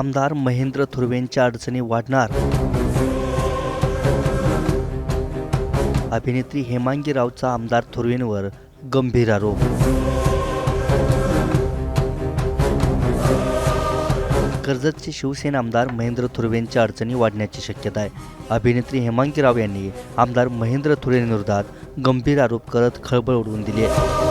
आमदार महेंद्र थुर्वेंच्या अडचणी वाढणार. अभिनेत्री हेमांगी रावचा आमदार थुर्वेंवर गंभीर आरोप. कर्जतचे शिवसेना आमदार महेंद्र थुर्वेंच्या अडचणी वाढण्याची शक्यता आहे. अभिनेत्री हेमांगी राव यांनी आमदार महेंद्र थुरेंविरोधात गंभीर आरोप करत खळबळ उडवून दिली आहे.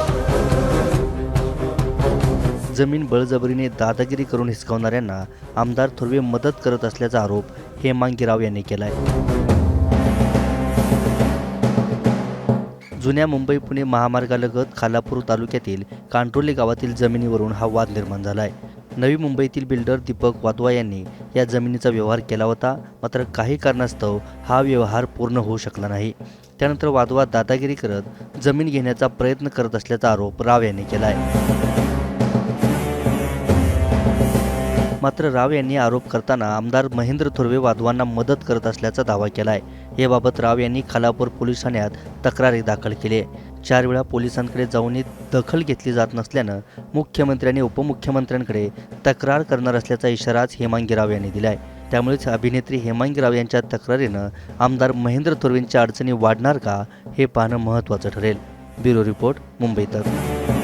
जमीन बळजबरीने दादागिरी करून हिसकावणाऱ्यांना आमदार थोरवे मदत करत असल्याचा आरोप हेमांगी राव यांनी केला आहे जुन्या मुंबई पुणे महामार्गालगत खालापूर तालुक्यातील कांट्रोली गावातील जमिनीवरून हा वाद निर्माण झाला आहे नवी मुंबईतील बिल्डर दीपक वाधवा यांनी या जमिनीचा व्यवहार केला होता मात्र काही कारणास्तव हा व्यवहार पूर्ण होऊ शकला नाही. त्यानंतर वाधवा दादागिरी करत जमीन घेण्याचा प्रयत्न करत असल्याचा आरोप राव यांनी केला आहे मात्र राव यांनी आरोप करताना आमदार महेंद्र थोरवे वाधवांना मदत करत असल्याचा दावा केला आहे याबाबत राव यांनी खालापूर पोलीस ठाण्यात तक्रारी दाखल केली आहे. चार वेळा पोलिसांकडे जाऊनही दखल घेतली जात नसल्यानं मुख्यमंत्र्यांनी उपमुख्यमंत्र्यांकडे तक्रार करणार असल्याचा इशाराच हेमांगी राव यांनी दिला आहे त्यामुळेच अभिनेत्री हेमांगी राव यांच्या तक्रारीनं आमदार महेंद्र थोरवेंच्या अडचणी वाढणार का हे पाहणं महत्त्वाचं ठरेल. ब्युरो रिपोर्ट मुंबईतच